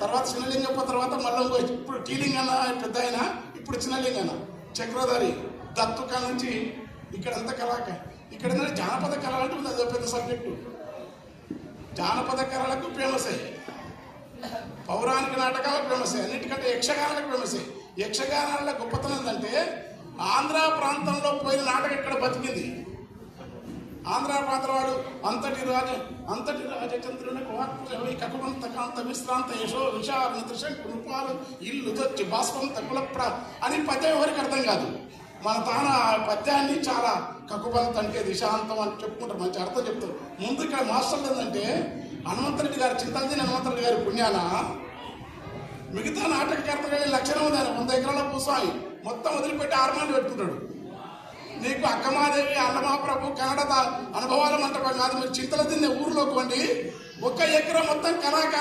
తర్వాత చిన్నలింగప్ప తర్వాత మళ్ళీ ఇప్పుడు టీలింగ్ అన్న పెద్ద ఆయన ఇప్పుడు చిన్నలింగన్న. చక్రధారి దత్తుక నుంచి ఇక్కడంతా కళాక. ఇక్కడ జానపద కళ అంటే ఉంది అదో పెద్ద సబ్జెక్టు జానపద కళలకు ఫేమస్ అయ్యి పౌరాణిక నాటకాలకు ఫేమస్ అన్నిటికంటే యక్షగానాలకు ఫేమస్ యక్షగానాల గొప్పతనం ఏంటంటే ఆంధ్ర ప్రాంతంలో పోయిన నాటకం ఇక్కడ బతికింది. ఆంధ్ర ప్రాంతం అంతటి రాజ అంతటి రాజచంద్రుని కుమార్తె కకుమంత కాంత విశ్రాంత యశో విషార నితృషం కృపాలు ఇల్లు తొచ్చి బాష్పంత కులప్ర అని పద్యం ఎవరికి అర్థం కాదు. మన తాన ఆ పద్యాన్ని చాలా కక్కుబంత అంటే దిశాంతం అని చెప్పుకుంటారు. మంచి అర్థం చెప్తారు. ముందు ఇక్కడ మాస్టర్లు ఏంటంటే హనుమంతరెడ్డి గారు చింతలజీని హనుమంతరెడ్డి గారి పుణ్యాన మిగతా నాటకకర్తగా లక్షణం ఉంది ఆయన వంద ఎకరాల భూస్వామి మొత్తం వదిలిపెట్టి ఆర్మాన్ని పెట్టుకుంటాడు. నీకు అక్కమాదేవి అన్నమాప్రభు కన్నడ దా- అనుభవాల మంటపం కాదు. మీరు చింతల తిన్న ఊర్లోకి వండి ఒక్క ఎకరం మొత్తం కళాకారులు